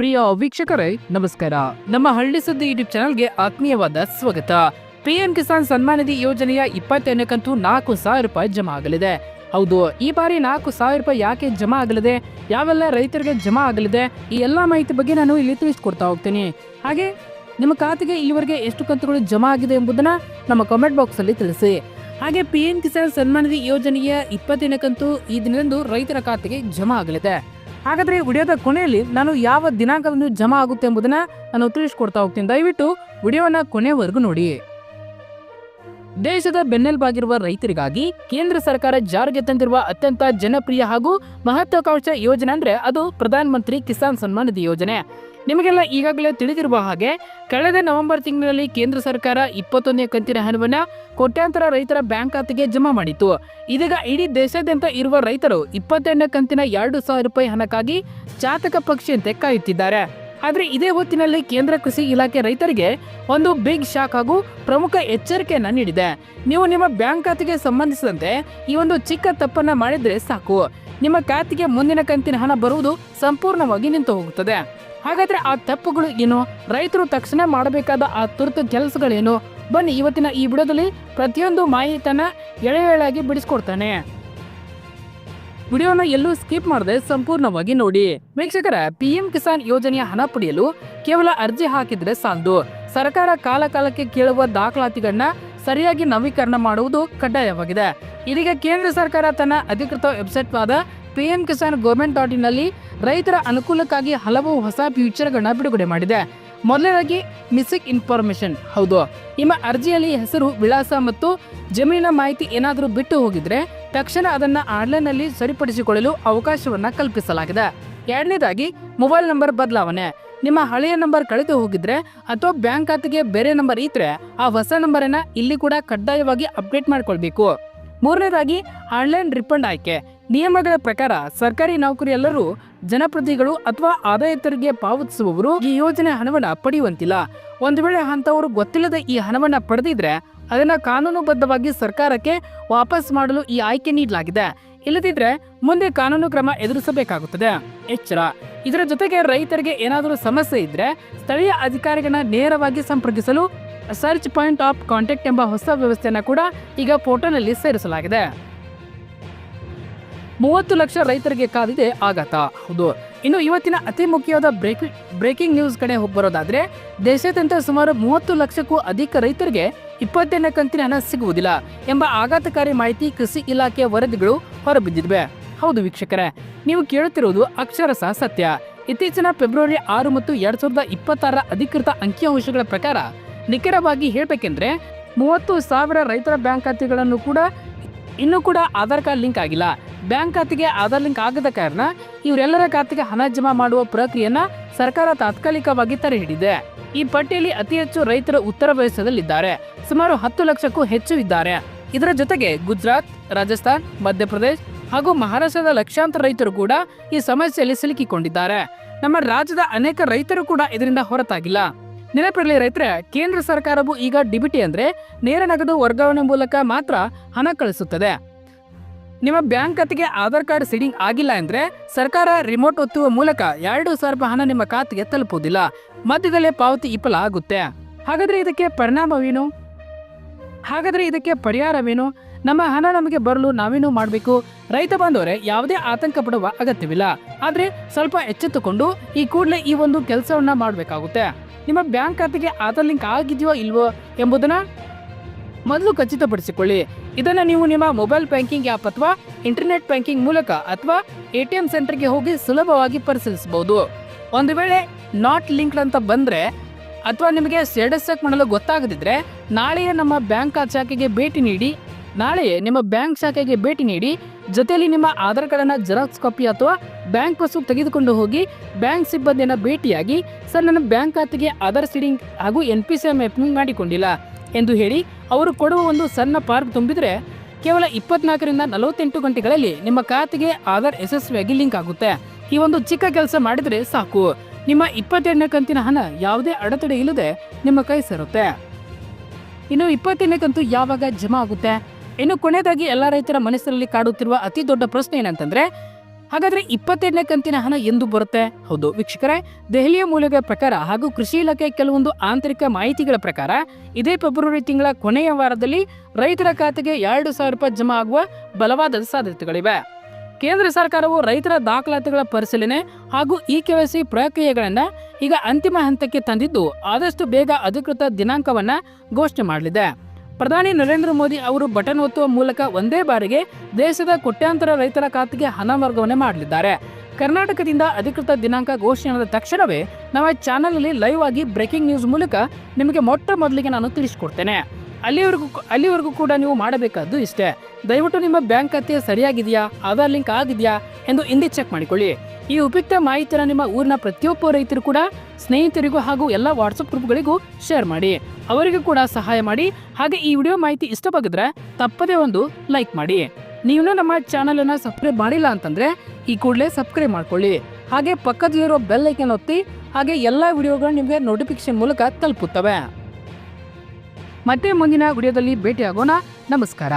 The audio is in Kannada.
ಪ್ರಿಯ ವೀಕ್ಷಕರೇ, ನಮಸ್ಕಾರ. ನಮ್ಮ ಹಳ್ಳಿ ಸುದ್ದಿ ಯೂಟ್ಯೂಬ್ ಚಾನಲ್ಗೆ ಆತ್ಮೀಯವಾದ ಸ್ವಾಗತ. ಪಿಎಂ ಕಿಸಾನ್ ಸನ್ಮಾನ್ ನಿಧಿ ಯೋಜನೆಯ ಇಪ್ಪತ್ತೈದನೇ ಕಂತು ನಾಲ್ಕು ಸಾವಿರ ರೂಪಾಯಿ ಜಮಾ ಆಗಲಿದೆ. ಹೌದು, ಈ ಬಾರಿ ನಾಲ್ಕು ಸಾವಿರ ರೂಪಾಯಿ ಯಾಕೆ ಜಮಾ ಆಗಲಿದೆ? ಯಾವೆಲ್ಲ ರೈತರಿಗೆ ಜಮಾ ಆಗಲಿದೆ? ಈ ಎಲ್ಲ ಮಾಹಿತಿ ಬಗ್ಗೆ ನಾನು ಇಲ್ಲಿ ತಿಳಿಸ್ಕೊಡ್ತಾ ಹೋಗ್ತೀನಿ. ಹಾಗೆ, ನಿಮ್ಮ ಖಾತೆಗೆ ಈವರೆಗೆ ಎಷ್ಟು ಕಂತುಗಳು ಜಮಾ ಆಗಿದೆ ಎಂಬುದನ್ನ ನಮ್ಮ ಕಾಮೆಂಟ್ ಬಾಕ್ಸ್ ಅಲ್ಲಿ ತಿಳಿಸಿ. ಹಾಗೆ ಪಿ ಎಂ ಕಿಸಾನ್ ಸನ್ಮಾನ್ ನಿಧಿ ಯೋಜನೆಯ ಇಪ್ಪತ್ತನೇ ಕಂತು ಈ ದಿನದಂದು ರೈತರ ಖಾತೆಗೆ ಜಮಾ ಆಗಲಿದೆ. ಹಾಗಾದ್ರೆ ವಿಡಿಯೋದ ಕೊನೆಯಲ್ಲಿ ನಾನು ಯಾವ ದಿನಾಂಕದಂದು ಜಮಾ ಆಗುತ್ತೆ ಎಂಬುದನ್ನ ನಾನು ತಿಳಿಸ್ಕೊಡ್ತಾ ಹೋಗ್ತೀನಿ. ದಯವಿಟ್ಟು ವಿಡಿಯೋನ ಕೊನೆವರೆಗೂ ನೋಡಿ. ದೇಶದ ಬೆನ್ನೆಲುಬಾಗಿರುವ ರೈತರಿಗಾಗಿ ಕೇಂದ್ರ ಸರ್ಕಾರ ಜಾರಿಗೆ ತಂದಿರುವ ಅತ್ಯಂತ ಜನಪ್ರಿಯ ಹಾಗೂ ಮಹತ್ವಾಕಾಂಕ್ಷ ಯೋಜನೆ ಅಂದ್ರೆ ಅದು ಪ್ರಧಾನಮಂತ್ರಿ ಕಿಸಾನ್ ಸನ್ಮಾನ್ ನಿಧಿ ಯೋಜನೆ. ನಿಮಗೆಲ್ಲ ಈಗಾಗಲೇ ತಿಳಿದಿರುವ ಹಾಗೆ ಕಳೆದ ನವೆಂಬರ್ ತಿಂಗಳಲ್ಲಿ ಕೇಂದ್ರ ಸರ್ಕಾರ ಇಪ್ಪತ್ತೊಂದನೇ ಕಂತಿನ ಹಣವನ್ನು ಕೋಟ್ಯಾಂತರ ರೈತರ ಬ್ಯಾಂಕ್ ಖಾತೆಗೆ ಜಮಾ ಮಾಡಿತ್ತು. ಇದೀಗ ಇಡೀ ದೇಶಾದ್ಯಂತ ಇರುವ ರೈತರು ಇಪ್ಪತ್ತೆಂಟನೇ ಕಂತಿನ ಎರಡು ಸಾವಿರ ರೂಪಾಯಿ ಹಣಕ್ಕಾಗಿ ಚಾತಕ ಪಕ್ಷಿಯಂತೆ ಕಾಯುತ್ತಿದ್ದಾರೆ. ಆದರೆ ಇದೇ ಹೊತ್ತಿನಲ್ಲಿ ಕೇಂದ್ರ ಕೃಷಿ ಇಲಾಖೆ ರೈತರಿಗೆ ಒಂದು ಬಿಗ್ ಶಾಕ್ ಹಾಗೂ ಪ್ರಮುಖ ಎಚ್ಚರಿಕೆಯನ್ನು ನೀಡಿದೆ. ನೀವು ನಿಮ್ಮ ಬ್ಯಾಂಕ್ ಖಾತೆಗೆ ಸಂಬಂಧಿಸಿದಂತೆ ಈ ಒಂದು ಚಿಕ್ಕ ತಪ್ಪನ್ನ ಮಾಡಿದ್ರೆ ಸಾಕು. ನಿಮ್ಮ ಖಾತೆಗೆ ಮುಂದಿನ ಕಂತಿನ ಹಣ ಬರುವುದು ಸಂಪೂರ್ಣವಾಗಿ ನಿಂತು ಹೋಗುತ್ತದೆ ಹಾಗಾದ್ರೆ ಆ ತಪ್ಪುಗಳು ಏನು? ರೈತರು ತಕ್ಷಣ ಮಾಡಬೇಕಾದ ಆ ತುರ್ತು ಕೆಲಸಗಳೇನು? ಬನ್ನಿ, ಇವತ್ತಿನ ಈ ಬಿಡೋದಲ್ಲಿ ಪ್ರತಿಯೊಂದು ಮಾಹಿತಿಯನ್ನ ಎಳೆ ಎಳೆಯಾಗಿ ಬಿಡಿಸ್ಕೊಡ್ತಾನೆ. ವಿಡಿಯೋನ ಎಲ್ಲೂ ಸ್ಕಿಪ್ ಮಾಡದೆ ಸಂಪೂರ್ಣವಾಗಿ ನೋಡಿ. ವೀಕ್ಷಕರ ಪಿಎಂ ಕಿಸಾನ್ ಯೋಜನೆಯ ಹಣ ಪಡೆಯಲು ಕೇವಲ ಅರ್ಜಿ ಹಾಕಿದ್ರೆ ಸಾಲದು. ಸರ್ಕಾರ ಕಾಲ ಕಾಲಕ್ಕೆ ಕೇಳುವ ದಾಖಲಾತಿಗಳನ್ನ ಸರಿಯಾಗಿ ನವೀಕರಣ ಮಾಡುವುದು ಕಡ್ಡಾಯವಾಗಿದೆ. ಇದೀಗ ಕೇಂದ್ರ ಸರ್ಕಾರ ತನ್ನ ಅಧಿಕೃತ ವೆಬ್ಸೈಟ್ ಆದ ಪಿಎಂ ಕಿಸಾನ್ ಗೌರ್ಮೆಂಟ್ ಡಾಟ್ ಇನ್ನಲ್ಲಿ ರೈತರ ಅನುಕೂಲಕ್ಕಾಗಿ ಹಲವು ಹೊಸ ಫ್ಯೂಚರ್ಗಳನ್ನ ಬಿಡುಗಡೆ ಮಾಡಿದೆ. ಮೊದಲನೇದಾಗಿ ಮಿಸ್ಸಿಂಗ್ ಇನ್ಫಾರ್ಮೇಶನ್ ಹೌದು, ನಿಮ್ಮ ಅರ್ಜಿಯಲ್ಲಿ ಹೆಸರು, ವಿಳಾಸ ಮತ್ತು ಜಮೀನಿನ ಮಾಹಿತಿ ಏನಾದರೂ ಬಿಟ್ಟು ಹೋಗಿದ್ರೆ ತಕ್ಷಣ ಅದನ್ನ ಆನ್ಲೈನ್ನಲ್ಲಿ ಸರಿಪಡಿಸಿಕೊಳ್ಳಲು ಅವಕಾಶವನ್ನ ಕಲ್ಪಿಸಲಾಗಿದೆ. ಎರಡನೇದಾಗಿ ಮೊಬೈಲ್ ನಂಬರ್ ಬದಲಾವಣೆ. ನಿಮ್ಮ ಹಳೆಯ ನಂಬರ್ ಕಳೆದು ಹೋಗಿದ್ರೆ ಅಥವಾ ಬ್ಯಾಂಕ್ ಖಾತೆಗೆ ಬೇರೆ ನಂಬರ್ ಇದ್ರೆ ಆ ಹೊಸ ನಂಬರನ್ನ ಇಲ್ಲಿ ಕೂಡ ಕಡ್ಡಾಯವಾಗಿ ಅಪ್ಡೇಟ್ ಮಾಡ್ಕೊಳ್ಬೇಕು. ಮೂರನೇದಾಗಿ ಆನ್ಲೈನ್ ರಿಫಂಡ್ ಆಯ್ಕೆ. ನಿಯಮಗಳ ಪ್ರಕಾರ ಸರ್ಕಾರಿ ನೌಕರಿ ಎಲ್ಲರೂ ಜನಪ್ರತಿಗಳು ಅಥವಾ ಆದಾಯ ತೆರಿಗೆ ಪಾವತಿಸುವವರು ಈ ಯೋಜನೆ ಹಣವನ್ನ ಪಡೆಯುವಂತಿಲ್ಲ. ಒಂದು ವೇಳೆ ಅಂತವರು ಗೊತ್ತಿಲ್ಲದೆ ಈ ಹಣವನ್ನ ಪಡೆದಿದ್ರೆ ಅದನ್ನ ಕಾನೂನುಬದ್ಧವಾಗಿ ಸರ್ಕಾರಕ್ಕೆ ವಾಪಸ್ ಮಾಡಲು ಈ ಆಯ್ಕೆ ನೀಡಲಾಗಿದೆ. ಇಲ್ಲದಿದ್ರೆ ಮುಂದೆ ಕಾನೂನು ಕ್ರಮ ಎದುರಿಸಬೇಕಾಗುತ್ತದೆ. ಎಚ್ಚರ. ಇದರ ಜೊತೆಗೆ ರೈತರಿಗೆ ಏನಾದರೂ ಸಮಸ್ಯೆ ಇದ್ರೆ ಸ್ಥಳೀಯ ಅಧಿಕಾರಿಗಳನ್ನ ನೇರವಾಗಿ ಸಂಪರ್ಕಿಸಲು ಸರ್ಚ್ ಪಾಯಿಂಟ್ ಆಫ್ ಕಾಂಟ್ಯಾಕ್ಟ್ ಎಂಬ ಹೊಸ ವ್ಯವಸ್ಥೆಯನ್ನ ಕೂಡ ಈಗ ಪೋರ್ಟಲ್ನಲ್ಲಿ ಸೇರಿಸಲಾಗಿದೆ. ಮೂವತ್ತು ಲಕ್ಷ ರೈತರಿಗೆ ಕಾದಿದೆ ಆಘಾತ. ಹೌದು. ಇನ್ನು ಇವತ್ತಿನ ಅತಿ ಮುಖ್ಯವಾದ ಬ್ರೇಕಿಂಗ್ ಬ್ರೇಕಿಂಗ್ ನ್ಯೂಸ್ ಕಡೆ ಬರೋದಾದ್ರೆ, ದೇಶಾದ್ಯಂತ ಸುಮಾರು ಮೂವತ್ತು ಲಕ್ಷಕ್ಕೂ ಅಧಿಕ ರೈತರಿಗೆ ಇಪ್ಪತ್ತೆರಡನೇ ಕಂತಿನ ಹಣ ಸಿಗುವುದಿಲ್ಲ ಎಂಬ ಆಘಾತಕಾರಿ ಮಾಹಿತಿ ಕೃಷಿ ಇಲಾಖೆಯ ವರದಿಗಳು ಹೊರಬಿದ್ದಿವೆ ಹೌದು ವೀಕ್ಷಕರೇ, ನೀವು ಕೇಳುತ್ತಿರುವುದು ಅಕ್ಷರಶಃ ಸತ್ಯ. ಇತ್ತೀಚಿನ ಫೆಬ್ರವರಿ ಆರು ಮತ್ತು ಎರಡ್ ಸಾವಿರದ ಇಪ್ಪತ್ತಾರರ ಅಧಿಕೃತ ಅಂಕಿಅಂಶಗಳ ಪ್ರಕಾರ, ನಿಖರವಾಗಿ ಹೇಳಬೇಕೆಂದ್ರೆ, ಮೂವತ್ತು ಸಾವಿರ ರೈತರ ಬ್ಯಾಂಕ್ ಖಾತೆಗಳನ್ನು ಕೂಡ ಇನ್ನೂ ಕೂಡ ಆಧಾರ್ ಕಾರ್ಡ್ ಲಿಂಕ್ ಆಗಿಲ್ಲ. ಬ್ಯಾಂಕ್ ಖಾತೆಗೆ ಆಧಾರ್ ಲಿಂಕ್ ಆಗದ ಕಾರಣ ಇವರೆಲ್ಲರ ಖಾತೆಗೆ ಹಣ ಜಮಾ ಮಾಡುವ ಪ್ರಕ್ರಿಯೆಯನ್ನ ಸರ್ಕಾರ ತಾತ್ಕಾಲಿಕವಾಗಿ ತಡೆ ಹಿಡಿದೆ ಈ ಪಟ್ಟಿಯಲ್ಲಿ ಅತಿ ಹೆಚ್ಚು ರೈತರು ಉತ್ತರ ಪ್ರದೇಶದಲ್ಲಿದ್ದಾರೆ. ಸುಮಾರು ಹತ್ತು ಲಕ್ಷಕ್ಕೂ ಹೆಚ್ಚು ಇದ್ದಾರೆ. ಇದರ ಜೊತೆಗೆ ಗುಜರಾತ್, ರಾಜಸ್ಥಾನ್, ಮಧ್ಯಪ್ರದೇಶ್ ಹಾಗೂ ಮಹಾರಾಷ್ಟ್ರದ ಲಕ್ಷಾಂತರ ರೈತರು ಕೂಡ ಈ ಸಮಸ್ಯೆಯಲ್ಲಿ ಸಿಲುಕಿಕೊಂಡಿದ್ದಾರೆ. ನಮ್ಮ ರಾಜ್ಯದ ಅನೇಕ ರೈತರು ಕೂಡ ಇದರಿಂದ ಹೊರತಾಗಿಲ್ಲ. ನೆನಪಿರಲಿ ರೈತರೆ, ಕೇಂದ್ರ ಸರ್ಕಾರವು ಈಗ ಡಿಬಿಟಿ ಅಂದ್ರೆ ನೇರ ನಗದು ವರ್ಗಾವಣೆ ಮೂಲಕ ಮಾತ್ರ ಹಣ ಕಳಿಸುತ್ತದೆ. ನಿಮ್ಮ ಬ್ಯಾಂಕ್ ಖಾತೆಗೆ ಆಧಾರ್ ಕಾರ್ಡ್ ಸೀಡಿಂಗ್ ಆಗಿಲ್ಲ ಅಂದ್ರೆ ಸರ್ಕಾರ ರಿಮೋಟ್ ಒತ್ತುವ ಮೂಲಕ ಎರಡು ಸಾವಿರ ರೂಪಾಯಿ ಹಣ ನಿಮ್ಮ ಖಾತೆಗೆ ತಲುಪುವುದಿಲ್ಲ. ಮಧ್ಯದಲ್ಲೇ ಪಾವತಿ ವಿಫಲ ಆಗುತ್ತೆ. ಹಾಗಾದ್ರೆ ಇದಕ್ಕೆ ಪರಿಣಾಮವೇನು? ಹಾಗಾದ್ರೆ ಇದಕ್ಕೆ ಪರಿಹಾರವೇನು? ನಮ್ಮ ಹಣ ನಮಗೆ ಬರಲು ನಾವೇನು ಮಾಡಬೇಕು? ರೈತ ಬಾಂಧವರೇ, ಯಾವುದೇ ಆತಂಕ ಪಡುವ ಅಗತ್ಯವಿಲ್ಲ. ಆದ್ರೆ ಸ್ವಲ್ಪ ಎಚ್ಚೆತ್ತುಕೊಂಡು ಈ ಕೂಡಲೇ ಈ ಒಂದು ಕೆಲಸವನ್ನ ಮಾಡಬೇಕಾಗುತ್ತೆ. ನಿಮ್ಮ ಬ್ಯಾಂಕ್ ಖಾತೆಗೆ ಆಧಾರ್ ಲಿಂಕ್ ಆಗಿದೆಯೋ ಇಲ್ವೋ ಎಂಬುದನ್ನು ಮೊದಲು ಖಚಿತಪಡಿಸಿಕೊಳ್ಳಿ. ಇದನ್ನು ನೀವು ನಿಮ್ಮ ಮೊಬೈಲ್ ಬ್ಯಾಂಕಿಂಗ್ ಆ್ಯಪ್ ಅಥವಾ ಇಂಟರ್ನೆಟ್ ಬ್ಯಾಂಕಿಂಗ್ ಮೂಲಕ ಅಥವಾ ಎ ಟಿ ಎಂ ಸೆಂಟರ್ಗೆ ಹೋಗಿ ಸುಲಭವಾಗಿ ಪರಿಶೀಲಿಸಬಹುದು. ಒಂದು ವೇಳೆ ನಾಟ್ ಲಿಂಕ್ಡ್ ಅಂತ ಬಂದರೆ ಅಥವಾ ನಿಮಗೆ ಸ್ಟೇಟಸ್ ಚೆಕ್ ಮಾಡಲು ಗೊತ್ತಾಗದಿದ್ದರೆ ನಾಳೆಯೇ ನಮ್ಮ ಬ್ಯಾಂಕ್ ಶಾಖೆಗೆ ಭೇಟಿ ನೀಡಿ, ನಾಳೆಯೇ ನಿಮ್ಮ ಬ್ಯಾಂಕ್ ಶಾಖೆಗೆ ಭೇಟಿ ನೀಡಿ ಜೊತೆಯಲ್ಲಿ ನಿಮ್ಮ ಆಧಾರ್ ಕಾರ್ಡನ್ನ ಜೆರಾಕ್ಸ್ ಕಾಪಿ ಅಥವಾ ಬ್ಯಾಂಕ್ ಪಾಸ್ಬುಕ್ ತೆಗೆದುಕೊಂಡು ಹೋಗಿ ಬ್ಯಾಂಕ್ ಸಿಬ್ಬಂದಿಯನ್ನು ಭೇಟಿಯಾಗಿ ಸರ್, ನನ್ನ ಬ್ಯಾಂಕ್ ಖಾತೆಗೆ ಆಧಾರ್ ಸೀಡಿಂಗ್ ಹಾಗೂ ಎನ್ ಪಿ ಮಾಡಿಕೊಂಡಿಲ್ಲ ಎಂದು ಹೇಳಿ ಅವರು ಕೊಡುವ ಒಂದು ಸಣ್ಣ ಪಾರ್ಕ್ ತುಂಬಿದರೆ ಕೇವಲ ಇಪ್ಪತ್ನಾಲ್ಕರಿಂದ ನಲವತ್ತೆಂಟು ಗಂಟೆಗಳಲ್ಲಿ ನಿಮ್ಮ ಖಾತೆಗೆ ಆಧಾರ್ ಯಶಸ್ವಿಯಾಗಿ ಲಿಂಕ್ ಆಗುತ್ತೆ. ಈ ಒಂದು ಚಿಕ್ಕ ಕೆಲಸ ಮಾಡಿದರೆ ಸಾಕು. ನಿಮ್ಮ ಇಪ್ಪತ್ತೆರಡನೇ ಕಂತಿನ ಹಣ ಯಾವುದೇ ಅಡೆತಡೆ ಇಲ್ಲದೆ ನಿಮ್ಮ ಕೈ ಸೇರುತ್ತೆ. ಇನ್ನು ಇಪ್ಪತ್ತೆರಡನೇ ಕಂತು ಯಾವಾಗ ಜಮಾ ಆಗುತ್ತೆ? ಇನ್ನು ಕೊನೆಯದಾಗಿ ಎಲ್ಲ ರೈತರ ಮನಸ್ಸಿನಲ್ಲಿ ಕಾಡುತ್ತಿರುವ ಅತಿ ದೊಡ್ಡ ಪ್ರಶ್ನೆ ಏನಂತಂದ್ರೆ, ಹಾಗಾದ್ರೆ ಇಪ್ಪತ್ತೆರಡನೇ ಕಂತಿನ ಹಣ ಎಂದು ಬರುತ್ತೆ? ಹೌದು. ವೀಕ್ಷಕರೇ, ದೆಹಲಿಯ ಮೂಲಗಳ ಪ್ರಕಾರ ಹಾಗೂ ಕೃಷಿ ಇಲಾಖೆ ಕೆಲವೊಂದು ಆಂತರಿಕ ಮಾಹಿತಿಗಳ ಪ್ರಕಾರ, ಇದೇ ಫೆಬ್ರವರಿ ತಿಂಗಳ ಕೊನೆಯ ವಾರದಲ್ಲಿ ರೈತರ ಖಾತೆಗೆ ಎರಡು ಸಾವಿರ ರೂಪಾಯಿ ಜಮಾ ಆಗುವ ಬಲವಾದ ಸಾಧ್ಯತೆಗಳಿವೆ. ಕೇಂದ್ರ ಸರ್ಕಾರವು ರೈತರ ದಾಖಲಾತಿಗಳ ಪರಿಶೀಲನೆ ಹಾಗೂ ಇ ಕೆವೈಸಿ ಪ್ರಕ್ರಿಯೆಗಳನ್ನು ಈಗ ಅಂತಿಮ ಹಂತಕ್ಕೆ ತಂದಿದ್ದು, ಆದಷ್ಟು ಬೇಗ ಅಧಿಕೃತ ದಿನಾಂಕವನ್ನ ಘೋಷಣೆ ಮಾಡಲಿದೆ. ಪ್ರಧಾನಿ ನರೇಂದ್ರ ಮೋದಿ ಅವರು ಬಟನ್ ಒತ್ತುವ ಮೂಲಕ ಒಂದೇ ಬಾರಿಗೆ ದೇಶದ ಕೋಟ್ಯಾಂತರ ರೈತರ ಖಾತೆಗೆ ಹಣ ವರ್ಗಾವಣೆ ಮಾಡಲಿದ್ದಾರೆ. ಕರ್ನಾಟಕದಿಂದ ಅಧಿಕೃತ ದಿನಾಂಕ ಘೋಷಣೆಯಾದ ತಕ್ಷಣವೇ ನಮ್ಮ ಚಾನಲಲ್ಲಿ ಲೈವ್ ಆಗಿ ಬ್ರೇಕಿಂಗ್ ನ್ಯೂಸ್ ಮೂಲಕ ನಿಮಗೆ ಮೊಟ್ಟ ಮೊದಲಿಗೆ ನಾನು ತಿಳಿಸ್ಕೊಡ್ತೇನೆ. ಅಲ್ಲಿವರೆಗೂ ಅಲ್ಲಿವರೆಗೂ ಕೂಡ ನೀವು ಮಾಡಬೇಕಾದ್ದು ಇಷ್ಟೇ. ದಯವಿಟ್ಟು ನಿಮ್ಮ ಬ್ಯಾಂಕ್ ಖಾತೆ ಸರಿಯಾಗಿದೆಯಾ? ಆಧಾರ್ ಲಿಂಕ್ ಆಗಿದೆಯಾ? ಎಂದು ಹಿಂದೆ ಚೆಕ್ ಮಾಡಿಕೊಳ್ಳಿ. ಈ ಉಪಯುಕ್ತ ಮಾಹಿತಿಯನ್ನು ನಿಮ್ಮ ಊರಿನ ಪ್ರತಿಯೊಬ್ಬ ರೈತರು ಕೂಡ ಸ್ನೇಹಿತರಿಗೂ ಹಾಗೂ ಎಲ್ಲ ವಾಟ್ಸಪ್ ಗ್ರೂಪ್ಗಳಿಗೂ ಶೇರ್ ಮಾಡಿ. ಅವರಿಗೂ ಕೂಡ ಸಹಾಯ ಮಾಡಿ. ಹಾಗೆ ಈ ವಿಡಿಯೋ ಮಾಹಿತಿ ಇಷ್ಟವಾಗಿದ್ರೆ ತಪ್ಪದೇ ಒಂದು ಲೈಕ್ ಮಾಡಿ. ನೀವು ನಮ್ಮ ಚಾನೆಲ್ ಅನ್ನ ಸಬ್ಸ್ಕ್ರೈಬ್ ಮಾಡಿಲ್ಲ ಅಂತಂದ್ರೆ ಈ ಕೂಡಲೇ ಸಬ್ಸ್ಕ್ರೈಬ್ ಮಾಡ್ಕೊಳ್ಳಿ. ಹಾಗೆ ಪಕ್ಕದಲ್ಲಿರೋ ಬೆಲ್ ಐಕನ್ ಒತ್ತಿ ಹಾಗೆ ಎಲ್ಲ ವಿಡಿಯೋಗಳು ನಿಮಗೆ ನೋಟಿಫಿಕೇಶನ್ ಮೂಲಕ ತಲುಪುತ್ತವೆ. ಮತ್ತೆ ಮುಂದಿನ ವಿಡಿಯೋದಲ್ಲಿ ಭೇಟಿಯಾಗೋಣ. ನಮಸ್ಕಾರ.